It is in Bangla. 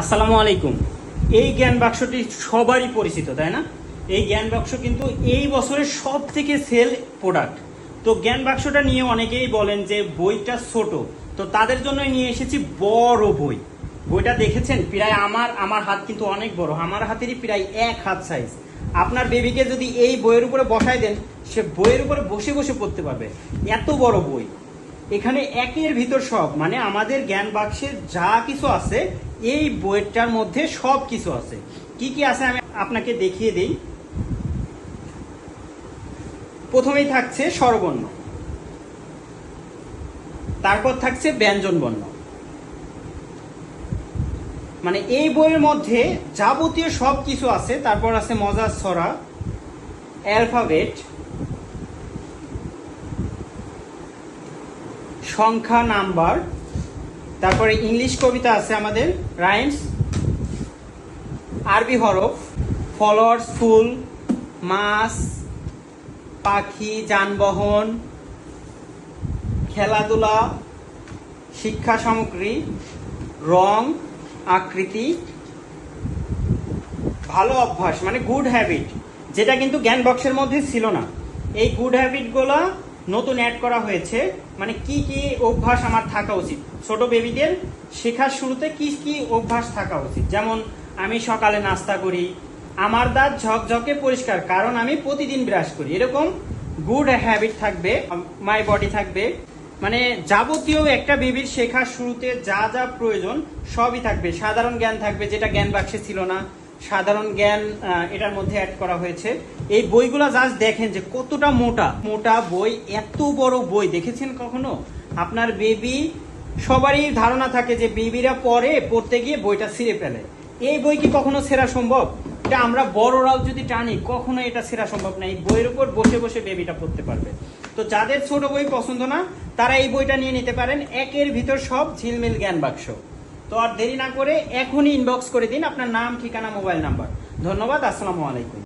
আসসালামু আলাইকুম। এই জ্ঞান বাক্সটি সবারই পরিচিত, তাই না? এই জ্ঞান বাক্স কিন্তু এই বছরের সব থেকে সেল প্রোডাক্ট। তো জ্ঞান বাক্সটা নিয়ে অনেকেই বলেন যে বইটা ছোট। তো তাদের জন্য নিয়ে এসেছি বড় বই। বইটা দেখেছেন? প্রায় আমার আমার হাত কিন্তু অনেক বড়। আমার হাতেরই প্রায় এক হাত সাইজ আপনার বেবিকে যদি এই বইয়ের উপরে বসায় দেন, সে বইয়ের উপরে বসে বসে পড়তে পারবে। এত বড় বই। এখানে একের ভিতর সব মানে আমাদের জ্ঞান বাক্সের যা কিছু আছে, এই বইটার মধ্যে সব কিছু আছে। কি কি আছে আমি আপনাকে দেখিয়ে দিই। প্রথমেই থাকছে স্বরবর্ণ। তারপর থাকছে ব্যঞ্জন বর্ণ। মানে এই বইয়ের মধ্যে যাবতীয় সব কিছু আছে, তারপর আছে মজার ছড়া, অ্যালফাবেট সংখ্যা নাম্বার, তারপরে ইংলিশ কবিতা আছে আমাদের, রাইমস, আরবি হরফ, ফলোয়ার্স, ফুল, মাছ, পাখি, যানবাহন, খেলাধুলা, শিক্ষা সামগ্রী, রং, আকৃতি, ভালো অভ্যাস মানে গুড হ্যাবিট যেটা কিন্তু জ্ঞান বক্সের মধ্যে ছিল না। এই গুড হ্যাবিটগুলো নতুন অ্যাড করা হয়েছে। মানে কি কি অভ্যাস আমার থাকা উচিত? ছোট বেবিদের শেখার শুরুতে কি কি অভ্যাস থাকা উচিত? যেমন, আমি সকালে নাস্তা করি, আমার দাঁত ঝকঝকে পরিষ্কার, কারণ আমি প্রতিদিন ব্রাশ করি। এরকম গুড হ্যাবিট থাকবে মাই বডি থাকবে। মানে যাবতীয় একটা বেবির শেখার শুরুতে যা যা প্রয়োজন সবই থাকবে। সাধারণ জ্ঞান থাকবে, যেটা জ্ঞান বাক্সে ছিল না। সাধারণ জ্ঞান এটার মধ্যে অ্যাড করা হয়েছে। এই বইগুলো জাস্ট দেখেন যে কতটা মোটা। মোটা বই, এত বড় বই। দেখেছেন কখনো? আপনার বেবি সবারই ধারণা থাকে যে বেবিরা পরে পড়তে গিয়ে বইটা ছিঁড়ে ফেলে। এই বই কি কখনো সেরা সম্ভব? এটা আমরা বড়রাও যদি টানি, কখনো এটা সেরা সম্ভব না। এই বইয়ের উপর বসে বসে বেবিটা পড়তে পারবে। তো যাদের ছোট বই পছন্দ না, তারা এই বইটা নিয়ে নিতে পারেন। একের ভিতর সব ঝিলমিল জ্ঞান বাক্স। তো আর দেরি না করে এখনই ইনবক্স করে দিন, আপনার নাম, ঠিকানা মোবাইল নাম্বার ধন্যবাদ, আসসালামু আলাইকুম।